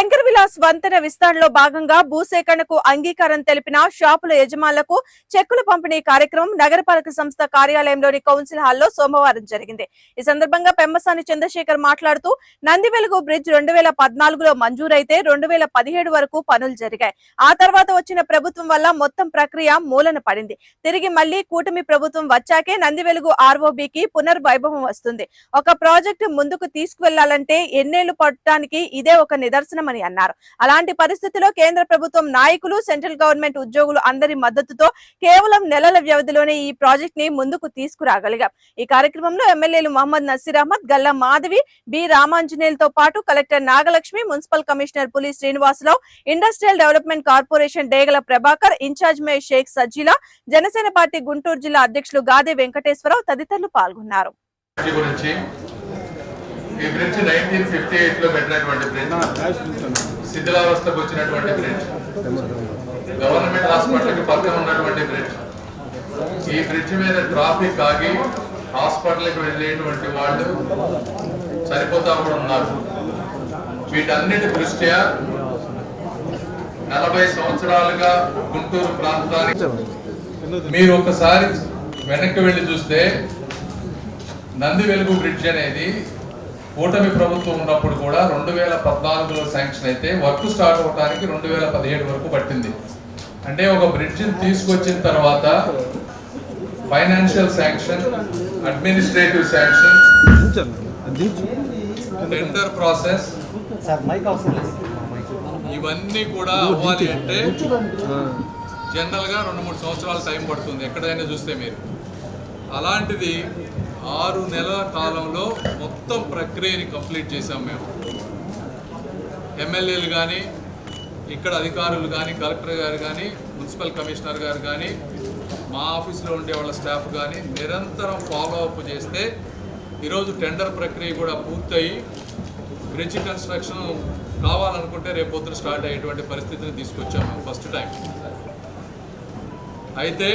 Bypass వంతెన విస్తరణలో భాగంగా భూసేకరణకు అంగీకారం తెలిపిన షాపుల యజమానులకు చెక్కుల పంపిణీ కార్యక్రమం నగరపాలక సంస్థ కార్యాలయంలోని కౌన్సిల్ హాల్లో సోమవారం జరిగింది. ఈ సందర్భంగా పెమ్మసాని చంద్రశేఖర్ మాట్లాడుతూ నందివెలుగు బ్రిడ్జ్ రెండు వేల పద్నాలుగులో మంజూరైతే రెండు వేల పదిహేడు వరకు పనులు జరిగాయి. ఆ తర్వాత వచ్చిన ప్రభుత్వం వల్ల మొత్తం ప్రక్రియ మూలన పడింది. తిరిగి మళ్ళీ కూటమి ప్రభుత్వం వచ్చాకే నందివెలుగు ఆర్ఓబికి పునర్వైభవం వస్తుంది. ఒక ప్రాజెక్టు ముందుకు తీసుకువెళ్ళాలంటే ఎన్నేళ్ళు పడటానికి ఇదే ఒక నిదర్శనం నిదర్శనమని అన్నారు. అలాంటి పరిస్థితిలో కేంద్ర ప్రభుత్వం నాయకులు సెంట్రల్ గవర్నమెంట్ ఉద్యోగులు అందరి మద్దతుతో కేవలం నెలల వ్యవధిలోనే ఈ ప్రాజెక్ట్ని ముందుకు తీసుకురాగలిగాం. ఈ కార్యక్రమంలో ఎమ్మెల్యేలు మహమ్మద్ నసీర్ అహ్మద్ గల్లా మాధవి బి రామాంజనేయులతో పాటు collector Nagalakshmi municipal commissioner Puli Srinivasarao industrial development corporation Degala Prabhakar incharge మే షేక్ సజ్జీలా జనసేన పార్టీ గుంటూరు జిల్లా అధ్యక్షులు గాదే వెంకటేశ్వరరావు తదితరులు పాల్గొన్నారు. ఈ బ్రిడ్జ్ నైన్టీన్ ఫిఫ్టీ ఎయిట్లో పెట్టినటువంటి బ్రిడ్జ్ శిథిలావస్థకు వచ్చినటువంటి బ్రిడ్జ్ గవర్నమెంట్ హాస్పిటల్కి పక్కన ఉన్నటువంటి బ్రిడ్జ్ ఈ బ్రిడ్జ్ మీద ట్రాఫిక్ ఆగి హాస్పిటల్కి వెళ్ళేటువంటి వాళ్ళు చనిపోతా కూడా ఉన్నారు. వీటన్నిటి దృష్ట్యా నలభై సంవత్సరాలుగా గుంటూరు ప్రాంతానికి మీరు ఒకసారి వెనక్కి వెళ్ళి చూస్తే నంది వెలుగు బ్రిడ్జ్ అనేది కూటమి ప్రభుత్వం ఉన్నప్పుడు కూడా రెండు వేల పద్నాలుగులో శాంక్షన్ అయితే వర్క్ స్టార్ట్ అవడానికి రెండు వేల పదిహేడు వరకు పట్టింది. అంటే ఒక బ్రిడ్జిని తీసుకొచ్చిన తర్వాత financial sanction administrative sanction tender process ఇవన్నీ కూడా అవ్వాలి అంటే జనరల్గా రెండు మూడు సంవత్సరాల టైం పడుతుంది ఎక్కడైనా చూస్తే మీరు. అలాంటిది ఆరు నెలల కాలంలో మొత్తం ప్రక్రియని కంప్లీట్ చేశాం మేము. ఎమ్మెల్యేలు కానీ ఇక్కడ అధికారులు కానీ కలెక్టర్ గారు కానీ మున్సిపల్ కమిషనర్ గారు కానీ మా ఆఫీస్లో ఉండే వాళ్ళ స్టాఫ్ కానీ నిరంతరం ఫాలో అప్ చేస్తే ఈరోజు టెండర్ ప్రక్రియ కూడా పూర్తయి బ్రిడ్జ్ కన్స్ట్రక్షన్ కావాలనుకుంటే రేపు పొద్దున స్టార్ట్ అయ్యేటువంటి పరిస్థితిని తీసుకొచ్చాము ఫస్ట్ టైం. అయితే